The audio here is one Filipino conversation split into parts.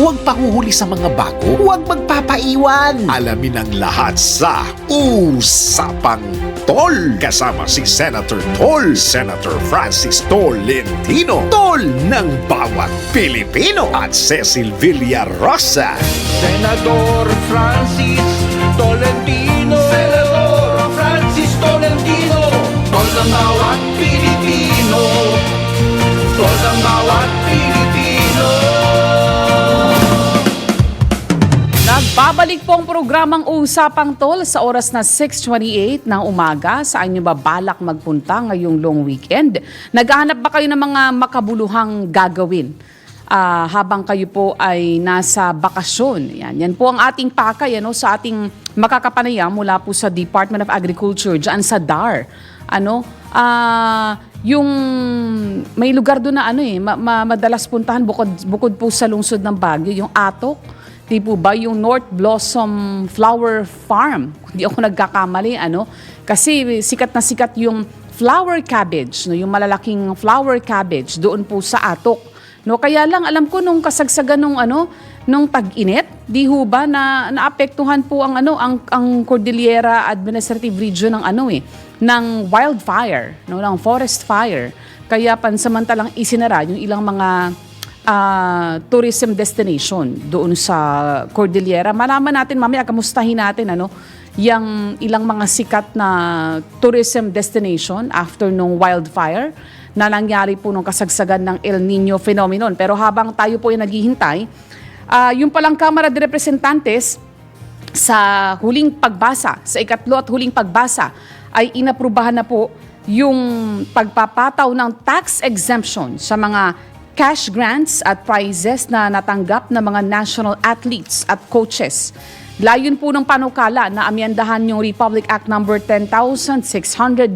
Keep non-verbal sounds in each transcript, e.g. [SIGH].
Huwag pahuhuli sa mga bago. Huwag magpapaiwan. Alamin ang lahat sa Usapang Tol. Kasama si Senator Tol, Senator Francis Tolentino. Tol ng bawat Pilipino. At Cecil Villarosa. Senador Francis Tolentino Senador Francis Tolentino Tol ng bawat Nagbabalik po ang programang Usapang Tol sa oras na 6.28 ng umaga. Saan nyo ba balak magpunta ngayong long weekend? Naghahanap ba kayo ng mga makabuluhang gagawin? ah, habang kayo po ay nasa bakasyon. Yan, yan po ang ating pakay ano, sa ating makakapanayam mula po sa Department of Agriculture dyan sa DAR. Ano, ah, yung may lugar doon na ano eh, ma- ma- madalas puntahan bukod, bukod po sa lungsod ng Baguio, yung Atok, Di po ba yung North Blossom Flower Farm? Hindi ako nagkakamali, ano? Kasi sikat na sikat yung flower cabbage, no? yung malalaking flower cabbage doon po sa Atok. No, kaya lang alam ko nung kasagsagan nung ano, nung tag-init, di ho ba na naapektuhan po ang ano, ang ang Cordillera Administrative Region ng ano eh, ng wildfire, no, ng forest fire. Kaya pansamantalang isinara yung ilang mga ah, tourism destination doon sa Cordillera. Malaman natin mamaya, kamustahin natin ano, yung ilang mga sikat na tourism destination after nung wildfire na nangyari po nung kasagsagan ng El Nino phenomenon. Pero habang tayo po ay naghihintay, ah, yung palang Kamara de Representantes sa huling pagbasa, sa ikatlo at huling pagbasa, ay inaprubahan na po yung pagpapataw ng tax exemption sa mga cash grants at prizes na natanggap ng mga national athletes at coaches. Layon po ng panukala na amyandahan yung Republic Act number 10699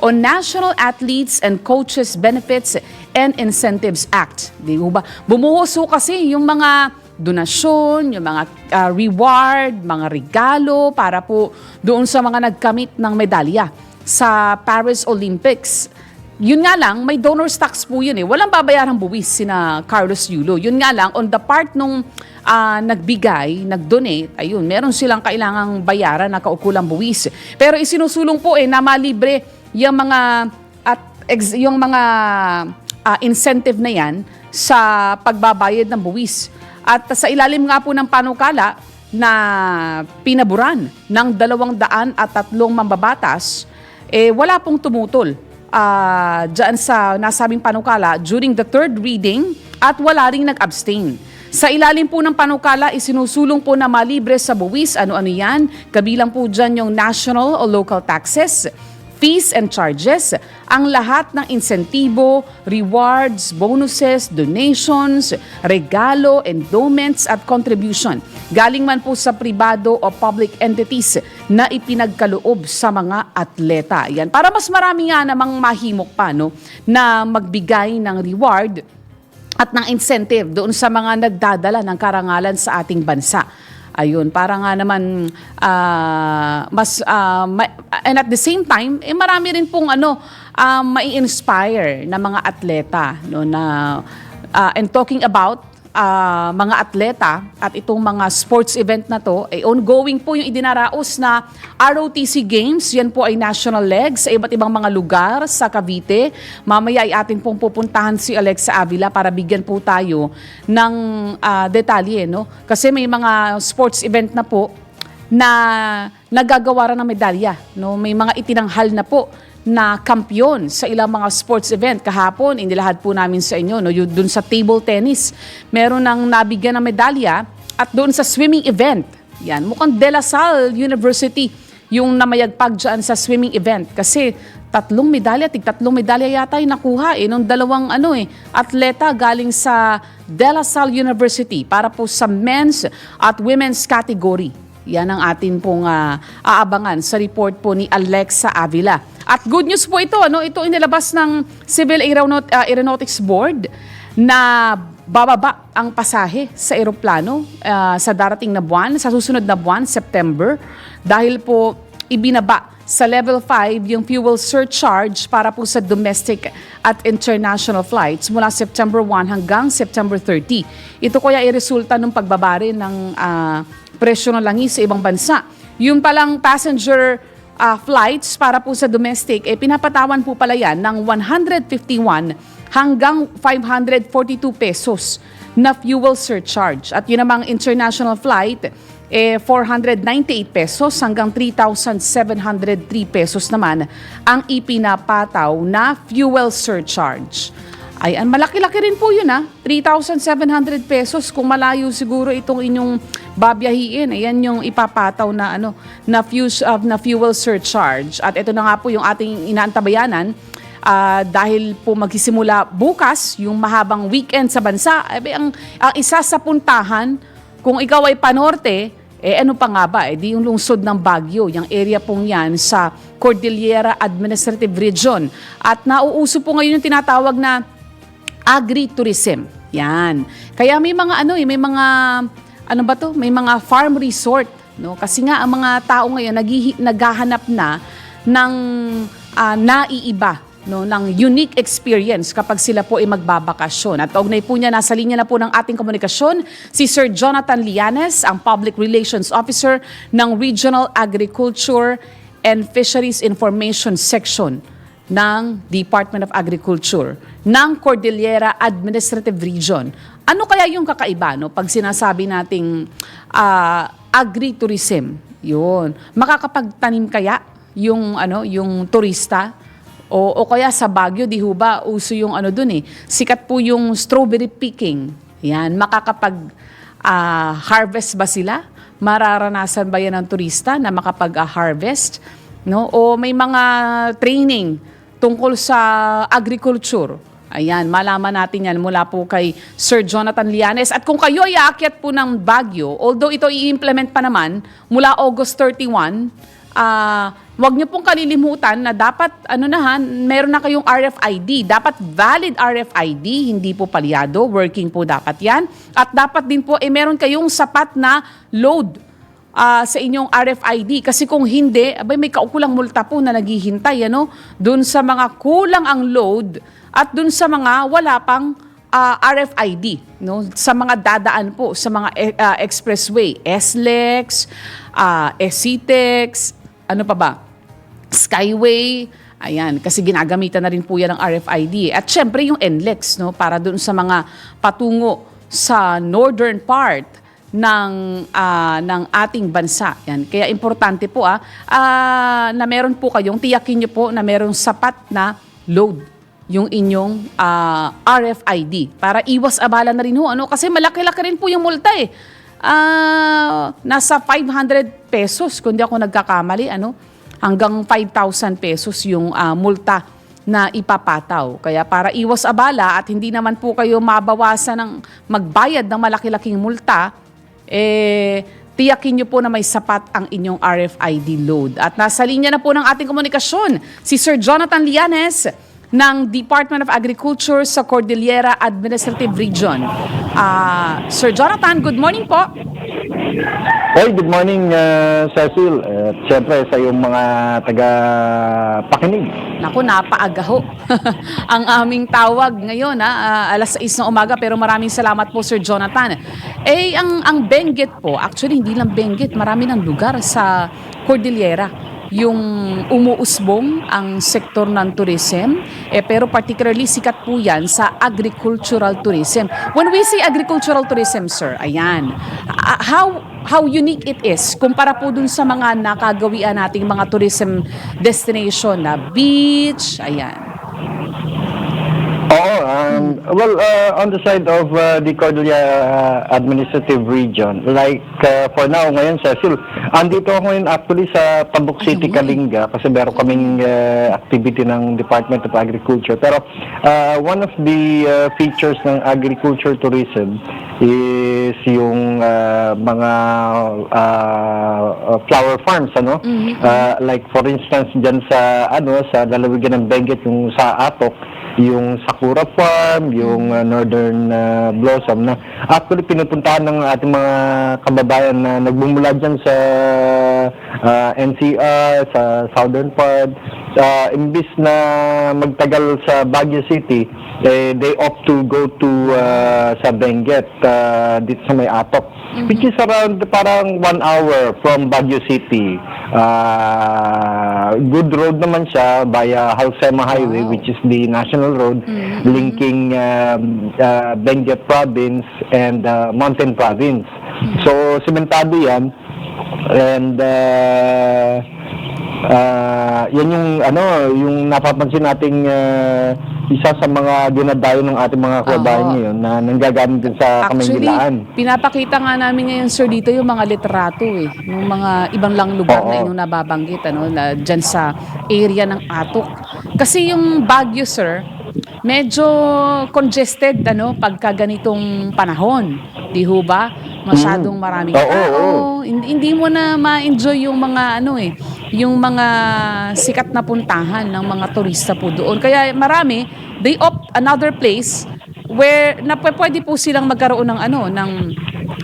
on National Athletes and Coaches Benefits and Incentives Act. Di ba? Bumuhos ho kasi yung mga donasyon, yung mga ah, reward, mga regalo para po doon sa mga nagkamit ng medalya sa Paris Olympics. Yun nga lang, may donor's tax po yun eh. Walang babayarang buwis sina Carlos Yulo. Yun nga lang, on the part nung ah, nagbigay, nag-donate, ayun, meron silang kailangang bayaran na kaukulang buwis. Pero isinusulong po eh na malibre yung mga at ex- yung mga ah, incentive na yan sa pagbabayad ng buwis. At sa ilalim nga po ng panukala na pinaburan ng dalawang daan at tatlong mambabatas, eh wala pong tumutol ah dyan sa nasabing panukala during the third reading at wala ring nag-abstain. Sa ilalim po ng panukala, isinusulong po na malibre sa buwis, ano-ano yan, kabilang po dyan yung national o local taxes, fees and charges, ang lahat ng insentibo, rewards, bonuses, donations, regalo, endowments at contribution. Galing man po sa pribado o public entities na ipinagkaloob sa mga atleta. Yan. Para mas marami nga namang mahimok pa no, na magbigay ng reward at ng incentive doon sa mga nagdadala ng karangalan sa ating bansa. Ayun, para nga naman ah, mas ah, ma- and at the same time, eh marami rin pong ano ah, mai-inspire na mga atleta no na ah, and talking about ah, mga atleta at itong mga sports event na to, eh, ongoing po yung idinaraos na ROTC Games. Yan po ay national legs sa iba't ibang mga lugar sa Cavite. Mamaya ay atin pong pupuntahan si Alexa Avila para bigyan po tayo ng ah, detalye. No? Kasi may mga sports event na po na nagagawa ng medalya. No? May mga itinanghal na po na kampyon sa ilang mga sports event. Kahapon, inilahad po namin sa inyo, no? dun sa table tennis, meron ng nabigyan ng medalya at doon sa swimming event. Yan, mukhang De La Salle University yung namayagpag dyan sa swimming event kasi tatlong medalya, tig tatlong medalya yata yung nakuha eh, nung dalawang ano eh, atleta galing sa De La Salle University para po sa men's at women's category. Yan ang atin pong ah, aabangan sa report po ni Alexa Avila. At good news po ito, ano? ito inilabas ng Civil Aeronaut- ah, Aeronautics Board na bababa ang pasahe sa eroplano ah, sa darating na buwan, sa susunod na buwan, September, dahil po ibinaba sa level 5 yung fuel surcharge para po sa domestic at international flights mula September 1 hanggang September 30. Ito kaya ay resulta ng pagbabari ng ah, presyo ng langis sa ibang bansa. Yung palang passenger ah, flights para po sa domestic, eh, pinapatawan po pala yan ng 151 hanggang 542 pesos na fuel surcharge. At yun namang international flight, eh, 498 pesos hanggang 3,703 pesos naman ang ipinapataw na fuel surcharge. Ay, ang malaki-laki rin po yun ha. 3,700 pesos kung malayo siguro itong inyong babiyahiin. Ayan yung ipapataw na ano na fuel, na fuel surcharge. At ito na nga po yung ating inaantabayanan Ah, dahil po magsisimula bukas yung mahabang weekend sa bansa. Eh, ang, ang isa sa puntahan, kung ikaw ay panorte, eh ano pa nga ba? Eh, di yung lungsod ng Baguio, yung area pong yan sa Cordillera Administrative Region. At nauuso po ngayon yung tinatawag na agritourism. Yan. Kaya may mga ano eh, may mga ano ba to? May mga farm resort, no? Kasi nga ang mga tao ngayon naghihi, naghahanap na ng ah, naiiba no ng unique experience kapag sila po ay magbabakasyon. At kaugnay po niya, nasa linya na po ng ating komunikasyon si Sir Jonathan Lianes, ang Public Relations Officer ng Regional Agriculture and Fisheries Information Section ng Department of Agriculture ng Cordillera Administrative Region. Ano kaya yung kakaiba no pag sinasabi nating ah, agritourism? Yun. Makakapagtanim kaya yung ano yung turista o, o kaya sa Baguio, di ba, uso yung ano dun eh. Sikat po yung strawberry picking. Yan, makakapag ah, harvest ba sila? Mararanasan ba yan ng turista na makapag-harvest? no? O may mga training tungkol sa agriculture. Ayan, malaman natin yan mula po kay Sir Jonathan Lianes. At kung kayo ay aakyat po ng Baguio, although ito i-implement pa naman mula August 31, ah wag niyo pong kalilimutan na dapat ano na ha, meron na kayong RFID. Dapat valid RFID, hindi po palyado, working po dapat 'yan. At dapat din po eh meron kayong sapat na load ah, sa inyong RFID kasi kung hindi, abay may kaukulang multa po na naghihintay ano, dun sa mga kulang ang load at dun sa mga wala pang ah, RFID no? Sa mga dadaan po sa mga ah, expressway. SLEX, ah, SCTEX, ano pa ba? Skyway, ayan, kasi ginagamitan na rin po yan ng RFID. At syempre yung NLEX, no, para dun sa mga patungo sa northern part ng ah, ng ating bansa. Yan. Kaya importante po ah, ah, na meron po kayong tiyakin niyo po na merong sapat na load yung inyong ah, RFID para iwas abala na rin ho ano kasi malaki-laki rin po yung multa eh. Ah, nasa 500 pesos kung di ako nagkakamali ano hanggang 5,000 pesos yung ah, multa na ipapataw. Kaya para iwas abala at hindi naman po kayo mabawasan ng magbayad ng malaki-laking multa, eh, tiyakin nyo po na may sapat ang inyong RFID load. At nasa linya na po ng ating komunikasyon, si Sir Jonathan Lianes ng Department of Agriculture sa Cordillera Administrative Region. Ah, Sir Jonathan, good morning po. Hey, good morning, uh, Cecil. At syempre sa iyong mga taga-pakinig. Naku, napaaga ho. [LAUGHS] ang aming tawag ngayon, ha, ah, alas 6 ng umaga, pero maraming salamat po, Sir Jonathan. Eh, ang, ang Benguet po, actually hindi lang Benguet, marami ng lugar sa Cordillera yung umuusbong ang sektor ng tourism, eh, pero particularly sikat po yan sa agricultural tourism. When we say agricultural tourism, sir, ayan, ah, how how unique it is kumpara po dun sa mga nakagawian nating mga tourism destination na beach, ayan. Oo, um, well, uh, on the side of uh, the Cordillera Administrative Region, like uh, for now ngayon, Cecil, andito ako ngayon actually sa Tabuk City. Kalinga kasi meron kaming uh, activity ng Department of Agriculture. Pero uh, one of the uh, features ng agriculture tourism is yung uh, mga uh, uh, flower farms ano Uh, like for instance diyan sa ano sa lalawigan ng Benguet yung sa Atok yung Sakura Farm, yung uh, Northern uh, Blossom na actually pinupuntahan ng ating mga kababayan na nagbumula dyan sa uh, NCR, sa southern part. Uh, imbis na magtagal sa Baguio City, eh, they opt to go to uh, sa Benguet, uh, dito sa may Atok. Which is around parang one hour from Baguio City. Uh, good road naman siya via Halsema Highway, which is the national road linking um, uh, Benguet Province and uh, Mountain Province. So, sementado yan. And uh, Ah, yan yung ano, yung napapansin nating ah, isa sa mga dinadayo ng ating mga kababayan Oo. ngayon na nanggagamit din sa Actually, Kamaynilaan. pinapakita nga namin ngayon, sir, dito yung mga litrato eh. Yung mga ibang lang lugar na Oo. inyong nababanggit, ano, na dyan sa area ng Atok. Kasi yung Baguio, sir, medyo congested, ano, pagka ganitong panahon. Di ho ba? Masyadong maraming Mm. Oo, tao. oo. Hindi, mo na ma-enjoy yung mga, ano eh, yung mga sikat na puntahan ng mga turista po doon. Kaya marami, they opt another place where na pwede po silang magkaroon ng ano ng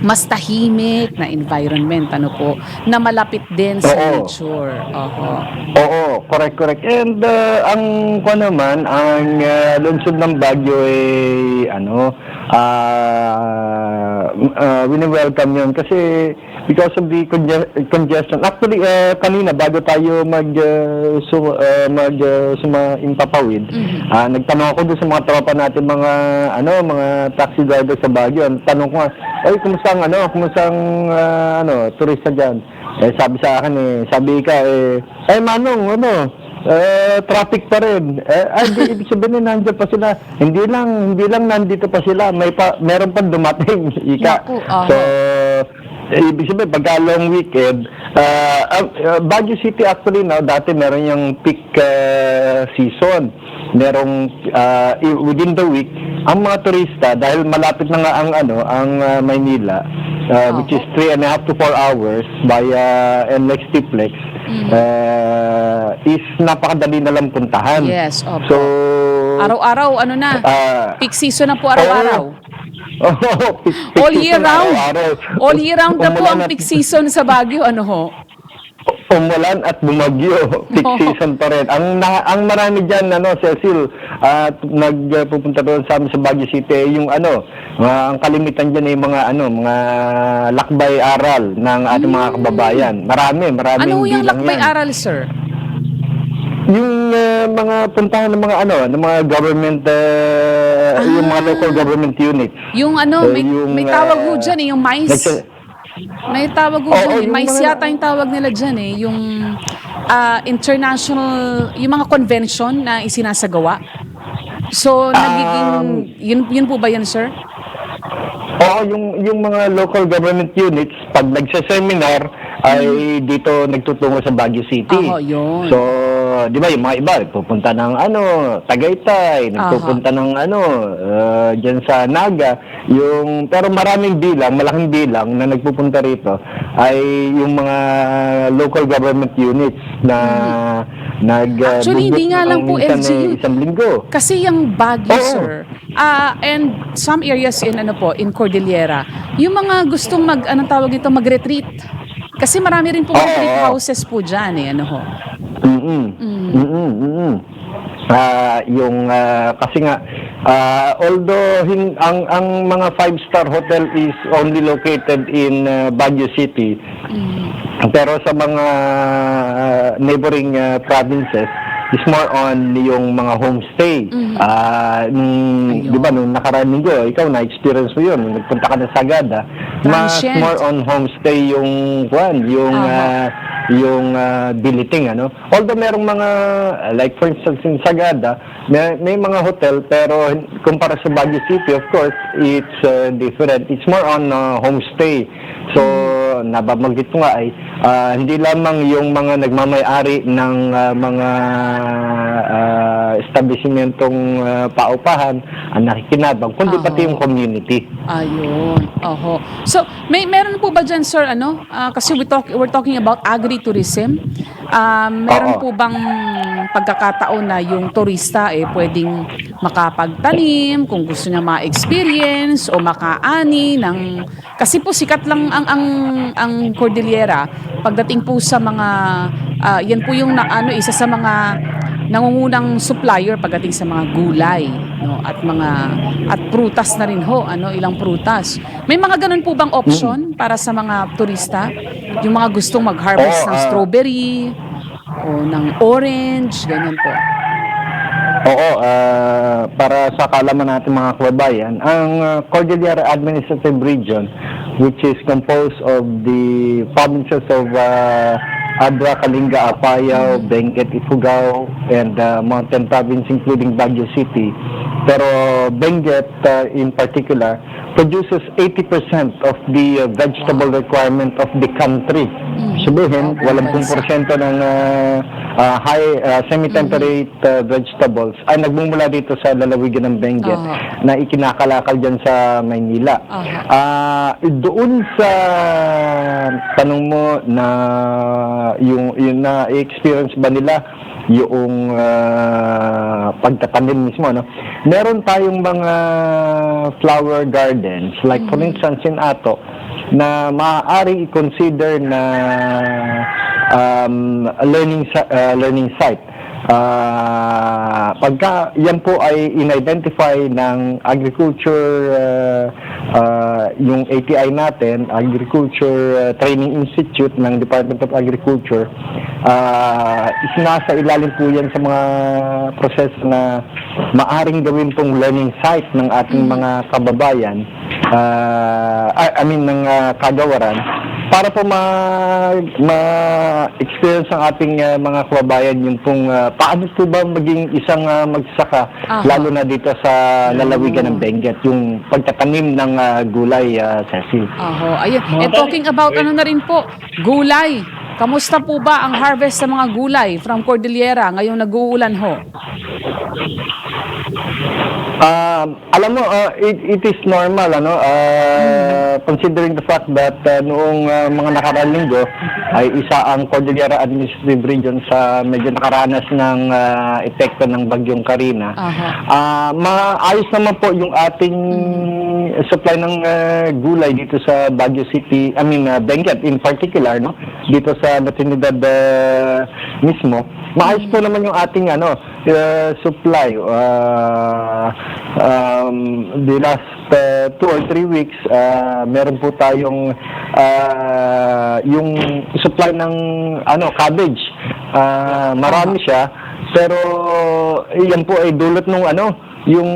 mas tahimik na environment ano po na malapit din sa Oo. nature. Oho. Oo, correct, correct. And uh, ang ko naman, ang uh, lungsod ng Baguio ay ano, ah uh, wini-welcome yun kasi because of the conge- congestion. Actually, uh, kanina bago tayo mag uh, su- uh, mag uh, suma impapawid, ah, nagtanong ako doon sa mga tropa natin mga ano, mga taxi driver sa Baguio. Ang tanong ko, nga, ay kumusta ang ano, kumusta ang ah, ano, turista diyan? Eh sabi sa akin eh, sabi ka eh, ay manong, ano, eh, traffic pa rin. Eh, ay, di, ibig sabihin na nandiyan pa sila. Hindi lang, hindi lang nandito pa sila. May pa, meron pa dumating, [LAUGHS] ika. Naku, aha. So, eh, ibig sabihin, pagka long weekend, uh, uh, Baguio City actually now, dati meron yung peak uh, season. Merong, uh, within the week, ang mga turista, dahil malapit na nga ang, ano, ang uh, Maynila, uh, which is three and a half to four hours via NLEX Tiplex, uh, is napakadali na lang puntahan. Yes, opo. So, Araw-araw ano na? ah, Peak season na po araw-araw. Oo. [LAUGHS] peak- peak All year season, round. araw-araw. All year round na po ang peak season sa Baguio ano ho? Umulan at bumagyo, [LAUGHS] peak season pa rin. Ang na, ang marami diyan ano, Cecil, at nagpupunta doon sa amin sa Baguio City eh, yung ano, mga, ang kalimitan diyan ay mga ano, mga lakbay aral ng ating mga kababayan. Marami, marami Ano yung lakbay yan. aral sir? Yung uh, mga puntahan ng mga ano, ng mga government uh, yung mga local government units. Yung ano, Eh, may, yung, may tawag ho ah, dyan eh, yung mais. May tawag Oo, dyan eh. yung Mais mga- yata yung tawag nila dyan eh. Yung ah, international, yung mga convention na isinasagawa. So, nagiging, Um, yun, yun po ba yan, sir? Oo, yung yung mga local government units pag nagse-seminar ay dito nagtutungo sa Baguio City. Oo, yun. So, 'di ba, yung mga iba pupunta ng ano, Tagaytay, nagpupunta ng ano, uh, diyan sa Naga, yung pero maraming bilang, malaking bilang na nagpupunta rito ay yung mga local government units na nag uh. Actually, hindi nga lang ng po LGU. eh, isang linggo. Kasi yung Baguio, Oo. sir, ah, and some areas in ano po, in Cordillera, yung mga gustong mag, anong tawag ito, mag-retreat. Kasi marami rin po Oo, retreat oo. houses po dyan eh, ano ho. Mm-mm. Mm-mm. Mm-mm. Ah, yung ah, kasi nga ah, although hin, ang ang mga five star hotel is only located in ah, Baguio City. Pero sa mga ah, neighboring ah, provinces is more on yung mga homestay. Ah, nung, Ayun. di ba, nung nakaraan linggo, ikaw na-experience mo yun, nagpunta ka na sa Sagada, mas Transient. more on homestay yung, kwan, yung, ah, yung ah, billeting, ano. Although merong mga, ah, like for instance, in Sagada, may, may mga hotel, pero kumpara sa Baguio City, of course, it's ah, different. It's more on ah, homestay. So, nababanggit ko nga ay, ah, hindi lamang yung mga nagmamay-ari ng ah, mga ah, establishmentong ah, paupahan ang nakikinabang, kundi Oo. pati yung community. Ayun. Oho. So, may meron po ba dyan, sir, ano? Ah, kasi we talk, we're talking about agri-tourism. Ah, meron Oo. po bang pagkakataon na yung turista eh pwedeng makapagtanim kung gusto niya ma-experience o makaani ng kasi po sikat lang ang ang ang Cordillera pagdating po sa mga ah, yan po yung na, ano isa sa mga nangungunang supplier pagdating sa mga gulay no? At mga at prutas na rin ho ano? Ilang prutas. May mga ganun po bang option para sa mga turista? Yung mga gustong mag-harvest Oo, ng ah. strawberry o ng orange ganyan po. Oo, ah, para sa kalaman natin mga kababayan, ang ah, Cordillera Administrative Region, which is composed of the provinces of uh, Abra, Kalinga, Apayao, Benguet, Ifugao, and uh, Mountain Province including Baguio City. Pero Benguet uh, in particular produces 80% of the uh, vegetable requirement of the country. Sabihin, Okay, 80% ng uh, uh, high uh, semi-temperate uh, vegetables ay nagmumula dito sa lalawigan ng Benguet Aha. na ikinakalakal dyan sa Maynila. Aha. Ah, doon sa tanong mo na yung yung na experience ba nila yung ah, pagtatanim mismo no meron tayong mga flower gardens like for instance in Ato na maaari i-consider na um, learning ah, learning site. Ah, pagka yan po ay in-identify ng agriculture uh, uh, yung ATI natin, Agriculture uh, Training Institute ng Department of Agriculture, uh, nasa ilalim po yan sa mga proseso na maaring gawin pong learning site ng ating mga kababayan, uh, I, I mean ng uh, kagawaran, para po ma, ma-experience ang ating uh, mga kababayan yung pong uh, paano po ba maging isang uh, magsaka Aha. lalo na dito sa lalawigan ng Benguet yung pagtatanim ng uh, gulay uh, Cecil. Aho, ayun. And talking about ano na rin po, gulay. Kamusta po ba ang harvest sa mga gulay from Cordillera ngayong nag-uulan ho? Um, alam mo, uh, it, it is normal, ano, uh, considering the fact that uh, noong uh, mga nakaraang linggo ay isa ang Cordillera Administrative Region sa medyo nakaranas ng uh, epekto ng bagyong Karina. Aha. Ah, maayos naman po yung ating supply ng uh, gulay dito sa Baguio City, I mean uh, Benguet in particular, no? Dito sa Natividad uh, mismo. Maayos po naman yung ating ano uh, supply. Uh, um, the last uh, two or three weeks, uh, meron po tayong uh, yung supply ng ano cabbage. Uh, marami siya. Pero yan po ay dulot nung ano, yung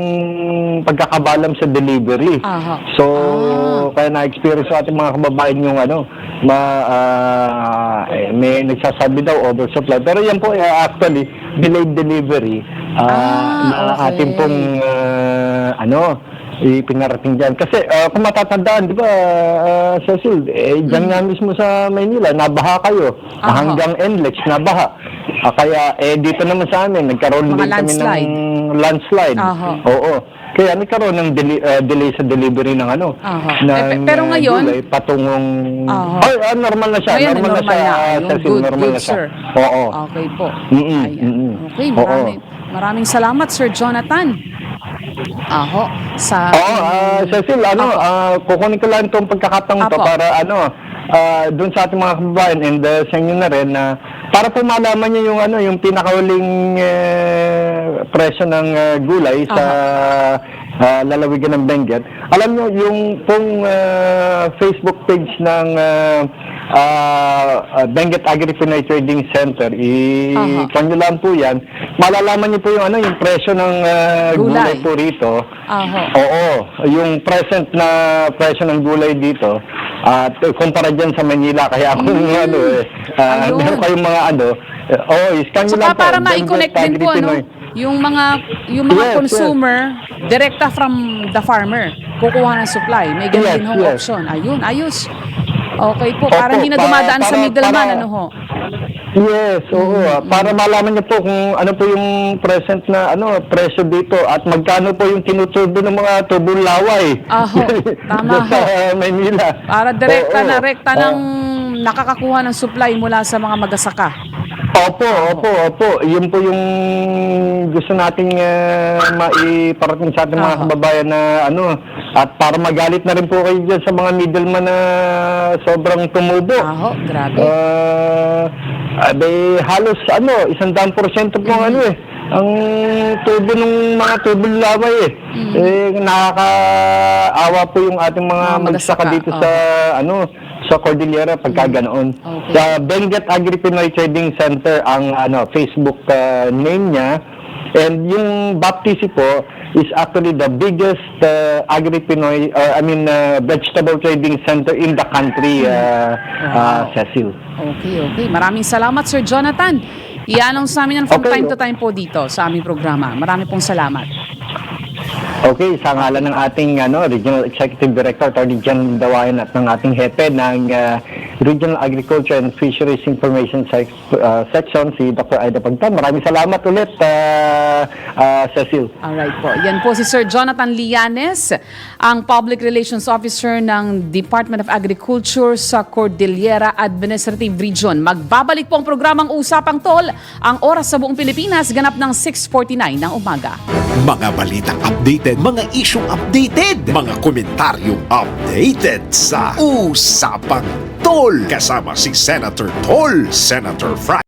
pagkakabalam sa delivery. Aha. So, Ah. kaya na-experience sa ating mga kababayan yung ano, ma, ah, eh, may nagsasabi daw oversupply. Pero yan po, eh, actually, delayed delivery ah, Ah, na okay. ating pong, ah, ano, ipinarating dyan. Kasi ah, kung matatandaan, di ba, uh, Cecil, eh, dyan nga mismo sa Maynila, nabaha kayo. Mm. Aha. Hanggang NLEX, nabaha. Ah, kaya, eh, dito naman sa amin, nagkaroon Mga din kami landslide. ng landslide. Aha. Oo. Kaya nagkaroon ng deli- ah, delay sa delivery ng ano. Aha. ng, Eh, pe- pero ah, ngayon- gulay, patungong Aha. Ay, ah, normal na siya. Ngayon, normal, na siya. Ayun, Cecil, good, normal good, na siya. sir. Oo. Okay po. Mm-mm, Ayan. mm-mm. Okay, Oo. maraming, maraming salamat, Sir Jonathan. Aho, sa... Oo, ah, Cecil, ano, Apo. ah, kukunin ko lang itong pagkakataon to Apo. para ano, ah, doon sa ating mga kababayan and uh, sa inyo na rin na para po malaman niyo yung ano, yung pinakahuling eh, presyo ng ah, gulay sa ah, lalawigan ng Benguet. Alam niyo yung pong ah, Facebook page ng ah, ah, Benguet Agri-Pinoy Trading Center, Aha. i-kan niyo lang po yan. Malalaman niyo po yung ano, yung presyo ng ah, Gulay. gulay po rito. Aho. Oo, yung present na presyo ng gulay dito at uh, kumpara dyan sa Manila kaya kung ano eh Ayun. meron kayong mga ano eh, oh, iskan nyo lang po para ma-connect din po, ano. Yung mga, yung mga Yes, consumer, direkta from the farmer, kukuha ng supply. May ganun Yes, hong yes. option. Ayun, ayos. Okay po, Opo, para hindi na para- dumadaan sa para- middleman, para- ano ho. Yes, oo. ah, Para malaman niyo po kung ano po yung present na ano presyo dito at magkano po yung tinuturbo ng mga tubong laway. Aho, [LAUGHS] tama Doon sa ho. Manila. Para direkta Oo. na rekta Ah, ng nakakakuha ng supply mula sa mga magasaka. Opo, opo, opo. Yun po yung gusto nating uh, maiparating sa ating mga kababayan na ano, at para magalit na rin po kayo dyan sa mga middleman na sobrang tumubo. Aho, grabe. Ah, abe, halos ano, isang daan porsyento po ang ano eh. Ang tubo ng mga tubo lamay eh. Eh, nakakaawa po yung ating mga Mga magsaka magsasaka, dito sa ano sa Cordillera pagka ganoon. Okay. Sa Benguet Agri Pinoy Trading Center ang ano Facebook ah, name niya. And yung baptisi po is actually the biggest uh, Agri Pinoy or I mean uh, vegetable trading center in the country uh, uh, Cecil. Okay, okay. Maraming salamat, Sir Jonathan. I-announce namin yan from Okay. time to time po dito sa aming programa. Marami pong salamat. Okay, sa ngalan ng ating ano, Regional Executive Director, Attorney John Dawayan at ng ating hepe ng uh, Regional Agriculture and Fisheries Information Sec- uh, Section, si Dr. Aida Pagtan. Maraming salamat ulit, uh, uh, Cecil. Alright po. Yan po si Sir Jonathan Lianes, ang Public Relations Officer ng Department of Agriculture sa Cordillera Administrative Region. Magbabalik po ang programang Usapang Tol. Ang oras sa buong Pilipinas ganap ng 6.49 ng umaga. Mga balitang updated, mga isyong updated, mga komentaryong updated sa Usapang Tol. Kasama si Senator Tol, Senator Frank.